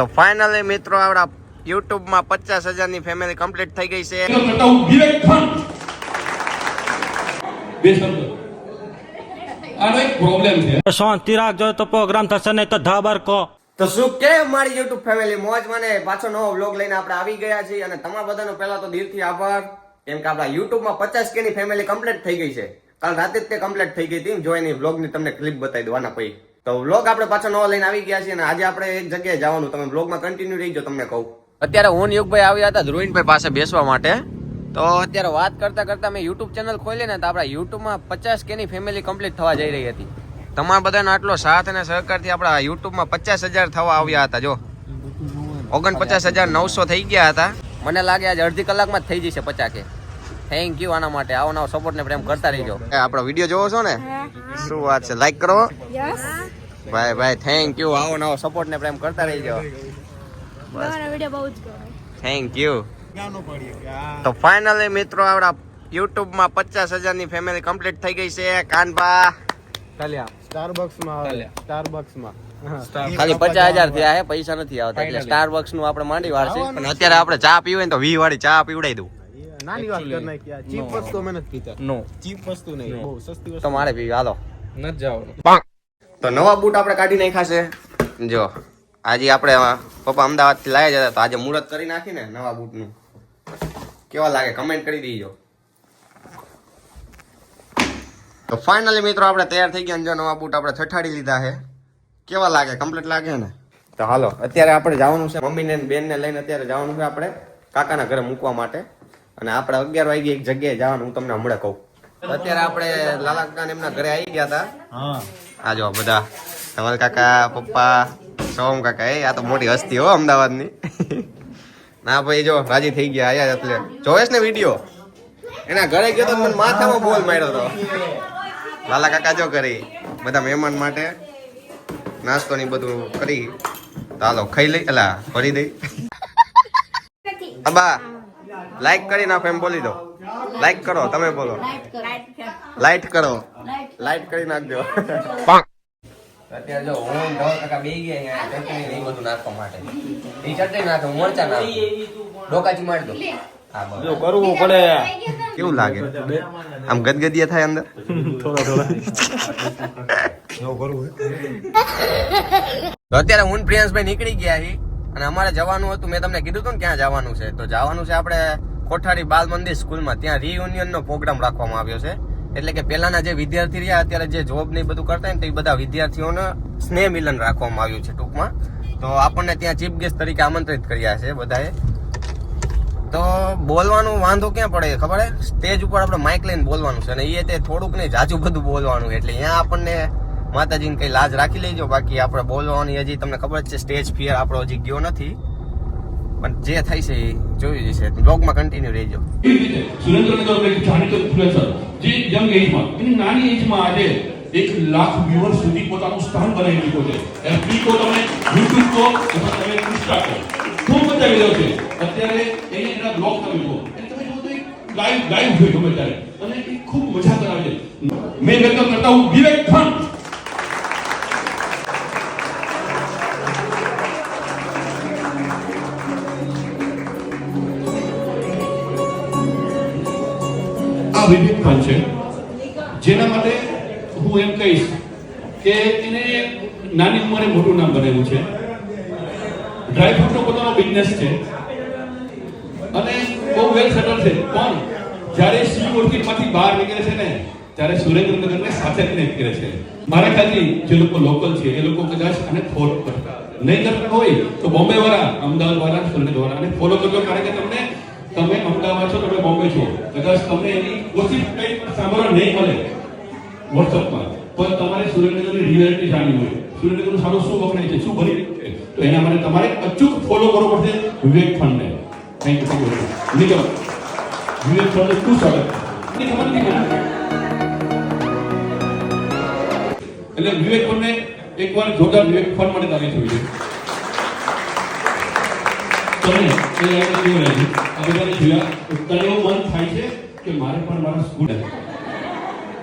તો ફાઇનલી મિત્રો આપણા યુટ્યુબમાં પચાસ હજારની ફેમિલી કમ્પ્લીટ થઈ ગઈ છે. કરતા હું વિવેક ખંડ. બે શબ્દ. આનો એક પ્રોબ્લેમ છે. શાંતિ રાખજો તો પ્રોગ્રામ થશે નહીં તો ધાબર કો. તો શું કે મારી યુટ્યુબ ફેમિલી મોજ મને? પાછો નવો વ્લોગ લઈને આપણે આવી ગયા છીએ અને તમારા બધાનો પહેલા તો દિલથી આભાર. કેમ કે આપણા યુટ્યુબમાં પચાસ કે ની ફેમિલી કમ્પ્લીટ થઈ ગઈ છે. કાલ રાતે જ તે કમ્પ્લીટ થઈ ગઈ હતી. જો એની વ્લોગની તમને ક્લિપ બતાવી દો આના પછી. તો વ્લોગ આપણે પાછો નવો લઈને આવી ગયા છીએ અને આજે આપણે એક જગ્યાએ જવાનું. તમે વ્લોગમાં કન્ટિન્યુ રહીજો તમને કહું. અત્યારે હું યુગભાઈ આવ્યા હતા, ધ્રુવીનભાઈ પાસે બેસવા માટે. તો અત્યારે વાત કરતા કરતા મેં યુટ્યુબ ચેનલ ખોલી ને તો આપણા યુટ્યુબમાં પચાસ કેની ફેમિલી કમ્પ્લીટ થવા જઈ રહી હતી. તમારા બધાનો આટલો સાથ અને સહકારથી આપણા યુટ્યુબમાં પચાસ હજાર થવા આવ્યા હતા, જો. ઓગણપચાસ હજાર નવસો થઈ ગયા હતા. મને લાગે આજે અડધી કલાકમાં જ થઈ જશે પચાસ કે. થેન્ક યુ આના માટે. આવો નવો સપોર્ટ ને પ્રેમ કરતા રહીજો. આપણો વીડિયો જોવો છો ને? શું વાત છે? લાઈક કરો. યસ ભાઈ ભાઈ થેન્ક યુ આવો નવો સપોર્ટ ને પ્રેમ કરતા રહેજો. તમારા વીડિયો બહુ જ ગમે. થેન્ક યુ તો ફાઇનલી મિત્રો આપણા યુટ્યુબમાં પચાસ હજારની ફેમિલી કમ્પ્લીટ થઈ ગઈ છે. કાનબા ખાલી પચાસ હજાર થયા હે પૈસા નથી આવતા. એટલે સ્ટારબક્સનું આપણે માંડી વાર છે પણ અત્યારે આપણે ચા પીવે હોય ને તો વી વાળી ચા પીવડાવી દઉં. નાની વાત કરી નાખી આ ચીપ વસ્તુ અમે નથી પીતા. નો ચીપ વસ્તુ નહીં. બહુ સસ્તી વસ્તુ. તમારે મારે પીવી હાલો નથી જાવ તો નવા બૂટ આપણે કાઢી નાખ્યા છે. જો આજે આપણે પપ્પા અમદાવાદથી લાવ્યા જતા તો આજે મુહૂર્ત કરી નાખી ને નવા બૂટનું કેવા લાગે કમેન્ટ કરી દીજો. તો ફાઇનલી મિત્રો આપણે તૈયાર થઈ ગયા જો નવા બૂટ આપણે છઠાડી લીધા છે. કેવા લાગે? કમ્પ્લીટ લાગે ને? તો હાલો અત્યારે આપણે જવાનું છે. મમ્મીને ને બેનને લઈને અત્યારે જવાનું છે આપણે કાકાના ઘરે મૂકવા માટે. અને આપણે અગિયાર વાગે એક જગ્યાએ જવાનું હું તમને હમણાં કહું. અત્યારે આપણે લાલા કાકા ને એમના ઘરે આવી ગયા હતા આ જો બધા ધવલ કાકા પપ્પા સોમ કાકા એ આ તો મોટી હસ્તી હો અમદાવાદની. ના ભાઈ જો રાજી થઈ ગયા આયા એટલે. જોયેશ ને વીડિયો? એના ઘરે ગયો તો મને માથામાં બોલ માર્યો તો. લાલા કાકા જો કરી બધા મહેમાન માટે નાસ્તો ની બધું કરી તો ચાલો ખાઈ લઈ અલા ભરી દઈ. અબા લાઈક કરી નાખો એમ બોલી દો. લાઈક કરો તમે બોલો. લાઈટ કરો. લાઈટ કરી. નાખજો. અત્યારે જો હું ધવલ કાકા બે ગયા અહીંયા ચટણી એ બધું નાખવા માટે. એ ચટણી નાખે હું મરચા નાખું. ડોકાચી મારી દો. હા કરવું પડે. કેવું લાગે? આમ ગદગદિયા થાય અંદર? થોડા થોડા. અત્યારે હું પ્રિયાંશભાઈ નીકળી ગયા છીએ. અને અમારે જવાનું હતું, મેં તમને કીધું હતું ને ક્યાં જવાનું છે, તો જવાનું છે આપણે કોઠારી બાલ મંદિર સ્કૂલમાં. ત્યાં રિયુનિયનનો પ્રોગ્રામ રાખવામાં આવ્યો છે. એટલે કે પહેલાના જે વિદ્યાર્થી રહ્યા, અત્યારે જે જોબ ને બધું કરતા ને, તો એ બધા વિદ્યાર્થીઓને સ્નેહ મિલન રાખવામાં આવ્યું છે ટૂંકમાં. તો આપણને ત્યાં ચીફ ગેસ્ટ તરીકે આમંત્રિત કર્યા છે બધાએ. તો બોલવાનું વાંધો ક્યાં પડે ખબર હે? સ્ટેજ ઉપર આપણે માઇક લઈને બોલવાનું છે અને એ તે થોડુંક નહીં, જાજુ બધું બોલવાનું એટલે અહીંયા આપણને માતાજીને કંઈ લાજ રાખી લેજો. બાકી આપણે બોલવાની હજી તમને ખબર જ છે, સ્ટેજ ફિયર આપણો હજી ગયો નથી. પણ જે થાય છે એ જોઈ જશે બ્લોગમાં કન્ટિન્યુ રહેજો. સુરેન્દ્રનગર એક જાણીતો ઇન્ફ્લુએન્સર જે યંગ એજમાં એની નાની એજમાં આજે એક લાખ વ્યુઅર સુધી પોતાનું સ્થાન બનાવી ચૂક્યો છે. એફબી કો તમે યુટ્યુબ કો અથવા તમે ઇન્સ્ટા કો ખૂબ બતાવી વિડિયો છે. અત્યારે એને એના બ્લોગ તમે જુઓ. તમે જુઓ તો એક લાઈવ લાઈવ હોય ગમે ત્યારે. અને એ ખૂબ મજા કરાવે છે. મેં વેલકમ કરતા હું વિવેક ખંડ. આ પણ છે. જેના માટે હું એમ કહીશ કે એને નાની ઉંમરે મોટું નામ બનેલું છે. ડ્રાયફ્રૂટનો પોતાનો બિઝનેસ છે. અને બહુ વેલ સેટલ છે. પણ જ્યારે સિંહ ઓર્કિડમાંથી બહાર નીકળે છે ને, ત્યારે સુરેન્દ્રનગરને સાથે જ નીકળે છે. મારા ખ્યાલથી જે લોકો લોકલ છે, એ લોકો કદાચ આને ફોલો કરતા નહીં કરતા હોય તો બોમ્બે વાળા અમદાવાદ વાળા સુરેન્દ્ર વાળા ફોલો કરજો. કારણ કે તમને તમે અમદાવાદ છો, તમે બોમ્બે છો. કદાચ તમને એની ઓછી કંઈ સાંભળવા નહીં મળે વોટ્સઅપમાં. પણ તમારે સુરેન્દ્રનગરની રિયાલિટી જાણવી હોય. સુરેન્દ્રનગરનું સારું શું વખણાય છે, શું ભરી રહ્યું છે? તો એના માટે તમારે અચૂક ફોલો કરવો પડશે વિવેક ફંડને થેન્ક યુ નીકળો વિવેક ફંડ શું સ્વાગત. એટલે વિવેક ફંડને એકવાર જોરદાર વિવેક ફંડ માટે તારી થવી છે તમે એ યાદ કેવું છે આ બધાને જોયા તને મન થાય છે કે મારે પણ મારા સ્કૂલ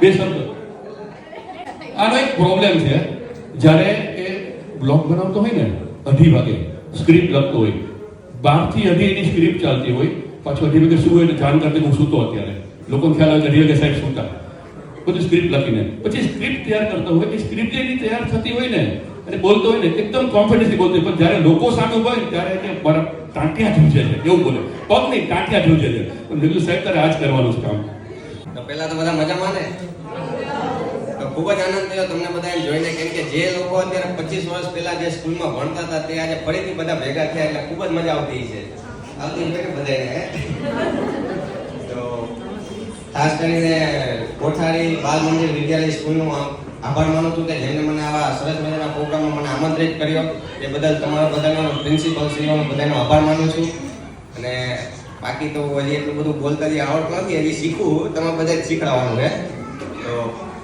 બે શબ્દ. આનો એક પ્રોબ્લેમ છે, જ્યારે એ બ્લોગ બનાવતો હોય ને, અઢી વાગે સ્ક્રિપ્ટ લખતો હોય, બારથી અઢી એની સ્ક્રિપ્ટ ચાલતી હોય, પાછો અઢી વાગે શું હોય એટલે જાણ કરતી હું સૂતો અત્યારે. લોકોને ખ્યાલ આવે કે અઢી વાગે સાહેબ સૂતા. બધું સ્ક્રિપ્ટ લખીને. પછી સ્ક્રિપ્ટ તૈયાર કરતો હોય, એ સ્ક્રિપ્ટ એની તૈયાર થતી હોય ને, અને બોલતો હોય ને, એકદમ કોન્ફિડન્સથી બોલતો હોય. પણ જ્યારે લોકો સામે હોય ત્યારે કે મારા ટાંટિયા ધ્રુજે છે, એવું બોલે. પગ નહીં ટાંટિયા ધ્રુજે છે. મેં કીધું, સાહેબ, તારે આ કરવાનું છે કામ. તો પહેલા તો બધા મજામાં ને? તો ખૂબ જ આનંદ થયો તમને બધાને જોઈને, કેમ કે જે લોકો અત્યારે પચીસ વર્ષ પહેલા જે સ્કૂલમાં ભણતા હતા, તે આજે ફરીથી બધા ભેગા થયા એટલે ખૂબ જ મજા આવતી છે આવતી છે બધાને તો ખાસ કરીને કોઠારી બાલ મંદિર વિદ્યાલય સ્કૂલનું આભાર માનું છું કે જેમને મને આવા સરસ મજાના પ્રોગ્રામમાં મને આમંત્રિત કર્યો. એ બદલ તમારા બધાનો પ્રિન્સિપલ શ્રીઓનો બધાનો આભાર માનું છું. અને બાકી તો હજી એટલું બધું બોલતા જે આવડતું નથી, હજી શીખવું તમે બધા શીખડાવવાનું છે. તો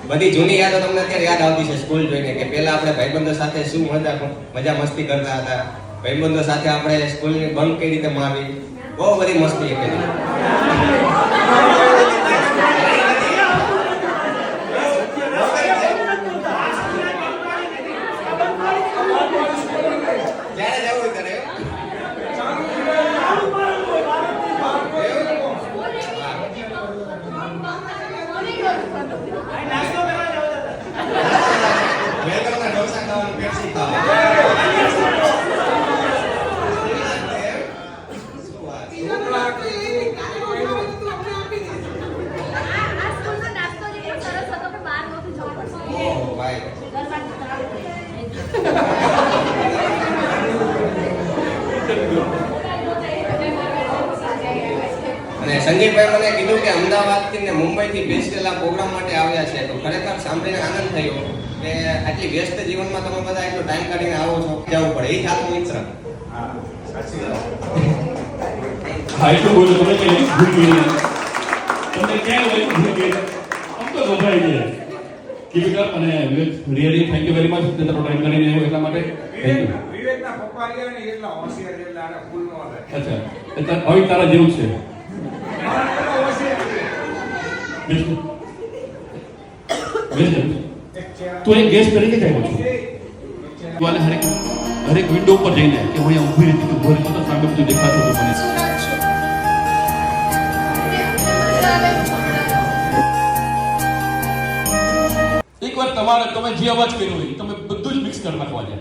બધી જૂની યાદો તમને અત્યારે યાદ આવતી છે સ્કૂલ જોઈને, કે પહેલાં આપણે ભાઈબંધો સાથે શું મજા મજા મસ્તી કરતા હતા. ભાઈબંધો સાથે આપણે સ્કૂલની બંક કઈ રીતે મારી બહુ બધી મસ્તી કરી જ્યારે જવું હોય ત્યારે વેલકમના ઢોસા ખાવાનું પેપ્સી ખાવાનું ઓહો ભાઈ અને સંજીવભાઈ મને કીધું કે અમદાવાદથી ને મુંબઈથી બેસેલા પ્રોગ્રામ માટે આવ્યા છે. તો ખરેખર સાંભળીને આનંદ થયો કે આટલી વ્યસ્ત જીવનમાં તમે બધા એટલો ટાઈમ કાઢીને આવો છો. જવું પડે. એ જ કીપ અને really thank you very much time એટલા માટે. થેન્ક યુ વિવેકના પપ્પા રહ્યા ને એટલા હોશિયાર એટલે આને ફૂલ નો આવે અચ્છા. એટલે હવે તારા જેવું છે. તું એક ગેસ તરીકે જ આવ્યો છું. તું આને હરેક હરેક વિન્ડો ઉપર જઈને કે હું અહીંયા ઊભી રહી તું ભરી તો સામે બધું દેખાતું હતું મને. એકવાર તમારે તમે જે અવાજ કર્યો હોય તમે બધું જ મિક્સ કરી નાખવા છે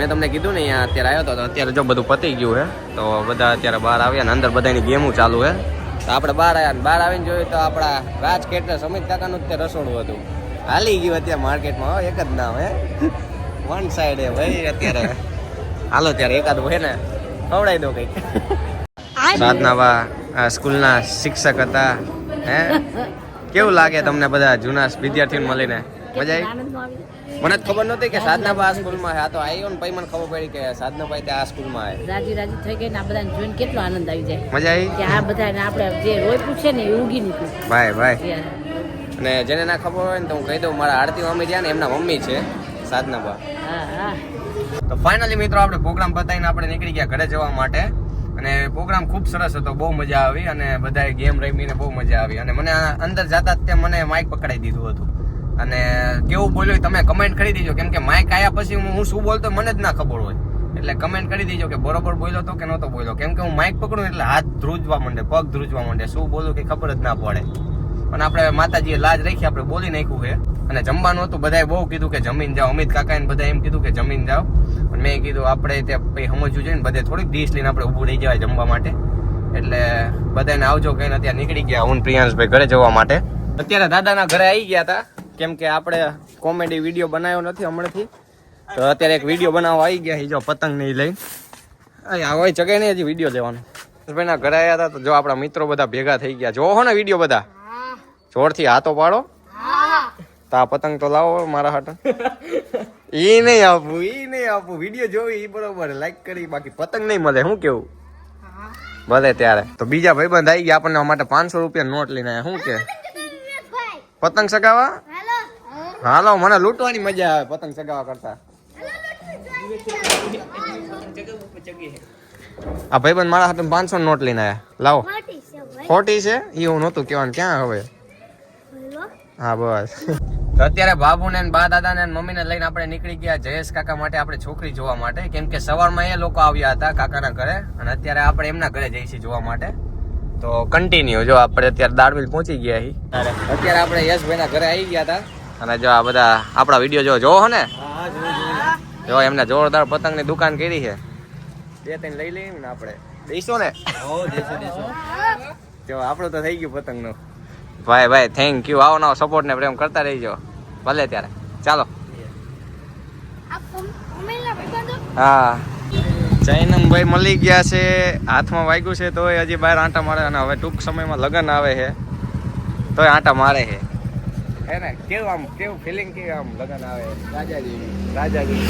મેં તમને કીધું ને, અહીંયા અત્યારે આવ્યો હતો અત્યારે જો બધું પતી ગયું છે તો બધા અત્યારે બહાર આવ્યા ને, અંદર બધાની ગેમો ચાલુ છે તો આપણે બહાર આવ્યા ને, બહાર આવીને જોયું તો આપણા રાજ કેટર સમિત કાકાનું જ રસોડું હતું. હાલી ગયું અત્યારે માર્કેટમાં એક જ નામ હે. વન સાઈડ હે ભાઈ, અત્યારે હાલો ત્યારે એકાદ હોય ને, ખવડાવી દો કંઈક. સાધના બા આ સ્કૂલના શિક્ષક હતા, હે. કેવું લાગે તમને બધા જૂના વિદ્યાર્થીઓને મળીને? મજા આવી? મને જ ખબર નહોતી કે સાધનાબા આ સ્કૂલમાં છે. આ તો આવ્યો ને પછી મને ખબર પડી કે સાધનાભાઈ ત્યાં આ સ્કૂલમાં આવે રાજી રાજી થઈ ગઈ ને આ બધાને જોઈને કેટલો આનંદ આવી જાય. મજા આવી? કે આ બધાને આપણે જે રોય છે ને એ ઉગી નીકળ્યું ભાઈ ભાઈ. અને જેને ના ખબર હોય ને તો હું કહી દઉં મારા આરતી મમ્મી છે ને એમના મમ્મી છે સાધનાબા હા હા. તો ફાઇનલી મિત્રો આપણે પ્રોગ્રામ બતાવીને આપણે નીકળી ગયા ઘરે જવા માટે. અને પ્રોગ્રામ ખૂબ સરસ હતો બહુ મજા આવી અને બધાએ ગેમ રમીને બહુ મજા આવી. અને મને અંદર જતા જ તે મને માઇક પકડાઈ દીધું હતું. અને કેવું બોલ્યો તમે કમેન્ટ કરી દીજો. કેમ કે માઇક આયા પછી હું શું બોલતો મને જ ના ખબર હોય. એટલે કમેન્ટ કરી દીજો કે બરોબર બોલ્યો તો કે નહોતો બોલ્યો. કેમ કે હું માઇક પકડું એટલે હાથ ધ્રુજવા માંડે, પગ ધ્રુજવા માંડે. શું બોલું કે ખબર જ ના પડે. પણ આપણે માતાજીએ લાજ રાખી, આપણે બોલી નાખ્યું છે. અને જમવાનું હતું, બધાએ બહુ કીધું કે જમીન જાઓ. અમિત કાકાએ બધા એમ કીધું કે જમીન જાઓ. પણ મેં કીધું, આપણે ત્યાં પછી સમજવું જોઈએ ને, બધે થોડીક ડીશ લઈને આપણે ઊભું રહી જવાય જમવા માટે. એટલે બધાને આવજો કહીને અત્યારે નીકળી ગયા હું પ્રિયાંશભાઈ ઘરે જવા માટે. અત્યારે દાદાના ઘરે આવી ગયા હતા. કેમ કે આપણે કોમેડી વીડિયો બનાવ્યો નથી હમણાંથી. તો અત્યારે એક વીડિયો બનાવવા આવી ગયા છે જો પતંગ નહીં લઈ આ હોય જગ્યાએ નહીં હજી વીડિયો લેવાનો? ભાઈના ઘરે આવ્યા હતા તો જો આપણા મિત્રો બધા ભેગા થઈ ગયા. જોવો ને વીડિયો બધા. જોરથી હાથો પાડો. તો આ પતંગ તો લાવો મારા હાટ. એ નહીં આપવું એ નહીં આપવું વીડિયો જોવી એ બરોબર. લાઈક કરી બાકી પતંગ નહીં મળે. શું કેવું? ભલે ત્યારે. તો બીજા ભાઈબંધ આવી ગયા આપણને માટે પાંચસો રૂપિયા નોટ લઈને આવ્યા શું કે? પતંગ સગાવા? હાલો મને લૂંટવાની મજા આવે પતંગ ચગાવવા કરતા. આ ભાઈબંધ મારા હાથે પાંચસો નોટ લઈને આવ્યા લાવો. ખોટી છે એ હું નહોતું કહેવાનું. ક્યાં હવે? હા બસ. તો અત્યારે બાબુને ને બા દાદા ને મમ્મીને લઈને આપણે નીકળી ગયા જયેશ કાકા માટે આપણે છોકરી જોવા માટે. કેમ કે સવારમાં એ લોકો આવ્યા હતા કાકાના ઘરે અને અત્યારે આપણે એમના ઘરે છીએ જોવા માટે. તો કન્ટિન્યુ જો આપણે અત્યારે દાળમિલ પહોંચી ગયા અત્યારે આપણે યશભાઈના ઘરે આવી ગયા હતા. અને જો આ બધા આપણા વીડિયો જો જોવો હો ને? જો એમને જોરદાર પતંગની દુકાન કરી છે. બે ત્રણ લઈ લઈએ ને આપણે. દઈશું ને? જો આપણું તો થઈ ગયું પતંગનું. ભાઈ ભાઈ થેન્ક યુ આવો નવો સપોર્ટ ને પ્રેમ કરતા રહીજો. ભલે ત્યારે. ચાલો. હા. જૈનમ ભાઈ મળી ગયા છે. હાથમાં વાગ્યું છે તોય હજી બહાર આંટા મારે અને હવે ટૂંક સમયમાં લગ્ન આવે છે. તોય આંટા મારે છે. હે ને કેવું આમ કેવું ફિલિંગ કેવું આમ લગ્ન આવે? રાજાજી. રાજાજી.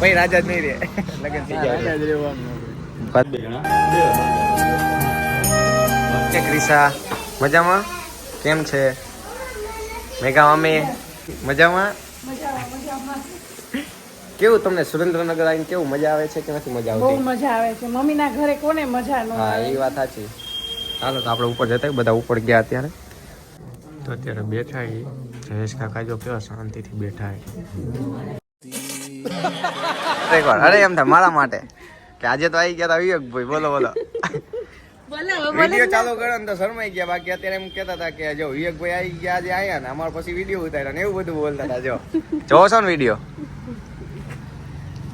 ભાઈ રાજા જ નહીં રે. લગ્ન થઈ જાય કે ક્રિશા. મજામાં? કેમ છે? મેઘા મમ્મી મજામાં? કેવું તમને સુરેન્દ્રનગર આવીને કેવું મજા આવે છે કે નથી મજા બહુ આવતી? મજા આવે છે. મમ્મીના ઘરે કોને મજા ન હા એ વાત સાચી. ચાલો તો આપણે ઉપર જતા બધા ઉપર ગયા અત્યારે. તો અત્યારે બેઠા એ જયેશ કાકા જો કેવા શાંતિથી બેઠા એ અરે એમ થાય મારા માટે. કે આજે તો આવી ગયા તા વિવેક ભાઈ બોલો બોલો. વીડિયો ચાલુ કર્યો ને તો શરમાઈ ગયા. બાકી અત્યારે એમ કહેતા હતા કે જો વિવેક ભાઈ આવી ગયા આજે આયા ને અમાર પછી વીડિયો ઉતાર્યા ને એવું બધું બોલતા હતા જો. જોવો છો ને વીડિયો?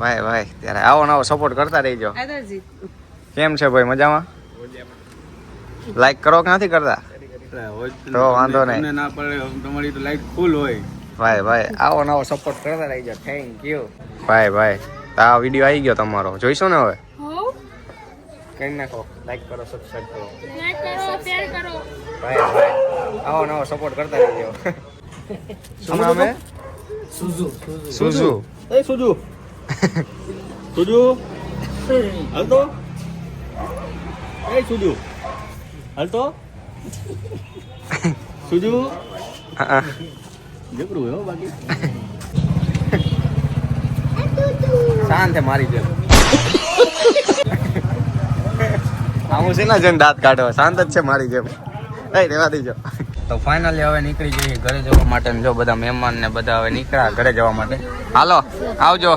ભાઈ ભાઈ ત્યારે આવો નવો સપોર્ટ કરતા રહીજો. કેમ છે ભાઈ મજામાં? લાઈક કરો કે નથી કરતા? તો વાંધો નહીં. ના પડે તમારી તો લાઈટ ફૂલ હોય. ભાઈ ભાઈ. આવો નવો સપોર્ટ કરતા રહીજો. થેન્ક યુ ભાઈ ભાઈ. આ વીડિયો આવી ગયો તમારો. જોઈશો ને હવે? કરી નાખો. લાઈક કરો સબસ્ક્રાઇબ કરો. લાઈક કરો શેર કરો. ભાઈ ભાઈ. આવો નવો સપોર્ટ કરતા રહેજો. શું નામ હે? સુઝુ. સુઝુ. એ સુજુ સુજુ હાલતો? એ સુજુ હાલતો? સુજુ હા જબરું હો bagi. શાંત મારી જેમ આવું છે ને જેમ દાંત કાઢો શાંત જ છે મારી જેમ એ રેવા દેજો તો ફાઇનલી હવે નીકળી જઈએ ઘરે જવા માટે જો બધા મહેમાન ને બધા હવે નીકળ્યા ઘરે જવા માટે હાલો આવજો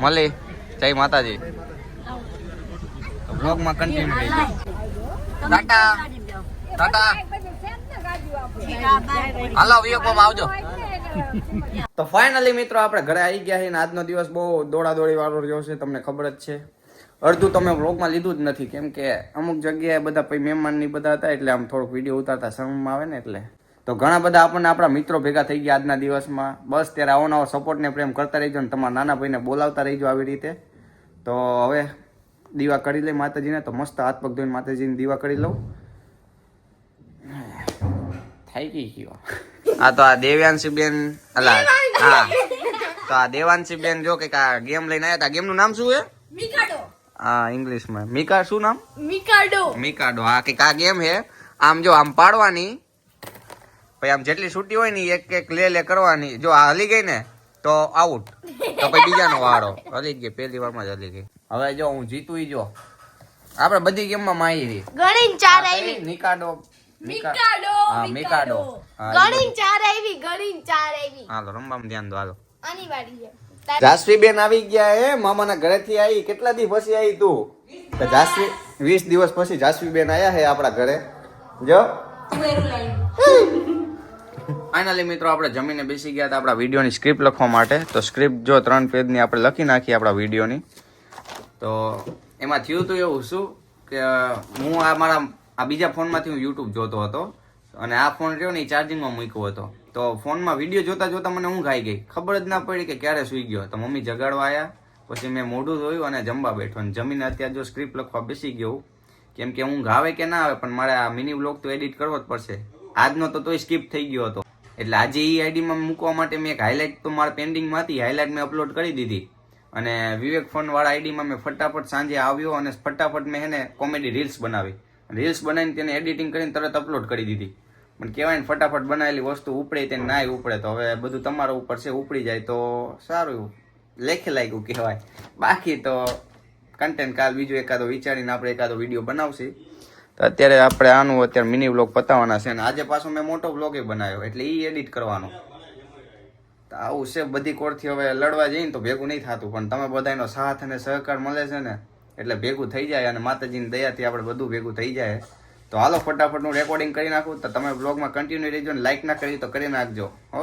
મળી જય માતાજી બ્લોગમાં કન્ટિન્યુ ટાટા ટાટા. હાલો વિયોકોમ આવજો. તો ફાઇનલી મિત્રો આપણે ઘરે આવી ગયા છીએ ને આજનો દિવસ બહુ દોડા દોડી વાળો રહ્યો છે, તમને ખબર જ છે. અડધું તમે વ્લોગમાં લીધું જ નથી, કેમ કે અમુક જગ્યાએ બધા મહેમાનની બધા હતા, એટલે આમ થોડુંક વીડિયો ઉતારતા સમયમાં આવે ને એટલે. તો ઘણા બધા આપણને આપણા મિત્રો ભેગા થઈ ગયા આજના દિવસમાં. બસ ત્યારે આવો નવો સપોર્ટ ને પ્રેમ કરતા રહીજો ને તમારા નાના ભાઈને બોલાવતા રહીજો આવી રીતે. તો હવે દીવા કરી લઈ માતાજીને, તો મસ્ત હાથ પગ ધોઈને માતાજીને દીવા કરી લઉં. થઈ ગઈ ગયો. આ તો આ દેવ્યાંશી બેન અલા હા. તો આ દેવાંશી બેન જો કે આ ગેમ લઈને આવ્યા હતા. ગેમનું નામ શું છે? મિકાડો. હા ઇંગ્લિશમાં. મિકા શું નામ? મિકાડો. મિકાડો. હા કે આ ગેમ હે આમ જો આમ પાડવાની. પછી આમ જેટલી છૂટી હોય ને એક એક લે લે કરવાની. જો આ હલી ગઈ ને તો આઉટ. તો પછી બીજાનો વાળો હલી જ ગઈ. પહેલી વારમાં જ હલી ગઈ. હવે જો હું જીતું જો. આપણે બધી ગેમમાં માહિતી ગણી ચાર આવી. નિકાડો મિકાડો હા મિકાડો. ગણીન ચાર આવી ગણીન ચાર આવી. હાલો રમવામાં ધ્યાન દો હાલો. આની વાડી છે જાસવી બેન આવી ગયા હે મામાના ઘરેથી આવી. કેટલા દિવસ પછી આવી તું? તો જાસવી વીસ દિવસ પછી જાસવી બેન આયા હે આપણા ઘરે. જો. ફાઇનલી મિત્રો આપણે જમીને બેસી ગયા હતા આપણા વિડીયોની સ્ક્રિપ્ટ લખવા માટે. તો સ્ક્રિપ્ટ જો ત્રણ પેજની આપણે લખી નાખી આપણા વિડીયોની. તો એમાં થયું હતું એવું શું કે હું આ મારા આ બીજા ફોનમાંથી હું યુટ્યુબ જોતો હતો અને આ ફોન રહ્યો ને એ ચાર્જિંગમાં મૂક્યો હતો. તો ફોનમાં વીડિયો જોતા જોતા મને ઊંઘ આવી ગઈ. ખબર જ ના પડી કે ક્યારે સૂઈ ગયો. તો મમ્મી જગાડવા આવ્યા પછી મેં મોઢું ધોયું અને જમવા બેઠો અને જમીને અત્યારે જો સ્ક્રિપ્ટ લખવા બેસી ગયો કેમ કે ઊંઘ આવે કે ના આવે પણ મારે આ મિની બ્લોગ તો એડિટ કરવો જ પડશે. આજનો તો તોય સ્કીપ થઈ ગયો હતો. એટલે આજે એ આઈડીમાં મૂકવા માટે મેં એક હાઇલાઇટ તો મારા પેન્ડિંગમાં હતી. હાઇલાઇટ મેં અપલોડ કરી દીધી. અને વિવેક ફોનવાળા આઈડીમાં મેં ફટાફટ સાંજે આવ્યો અને ફટાફટ મેં એને કોમેડી રીલ્સ બનાવી. રીલ્સ બનાવીને તેને એડિટિંગ કરીને તરત અપલોડ કરી દીધી. પણ કહેવાય ને, ફટાફટ બનાવેલી વસ્તુ ઉપડે તેને નાય ઉપડે. તો હવે બધું તમારા ઉપર છે, ઉપડી જાય તો સારું લેખે લાગ્યું કહેવાય. બાકી તો કન્ટેન્ટ કાલ બીજો એકાદો વિચારીને આપણે એકાદો વીડિયો બનાવશે. તો અત્યારે આપણે આનું અત્યારે મિની વ્લોગ પતાવવાના છે અને આજે પાછો મેં મોટો વ્લોગ બનાવ્યો, એટલે એ એડિટ કરવાનો. તો આવું છે બધી કોરથી હવે લડવા જઈએ ને તો ભેગું નહીં થતું, પણ તમે બધાનો સાથ અને સહકાર મળે છે ને એટલે ભેગું થઈ જાય અને માતાજીની દયાથી આપણે બધું ભેગું થઈ જાય. તો હાલો ફટાફટ હું રેકોર્ડિંગ કરી નાખું. તો તમે બ્લોગમાં કન્ટિન્યુ રહેજો લાઇક ના કરી તો કરી નાખજો, હો.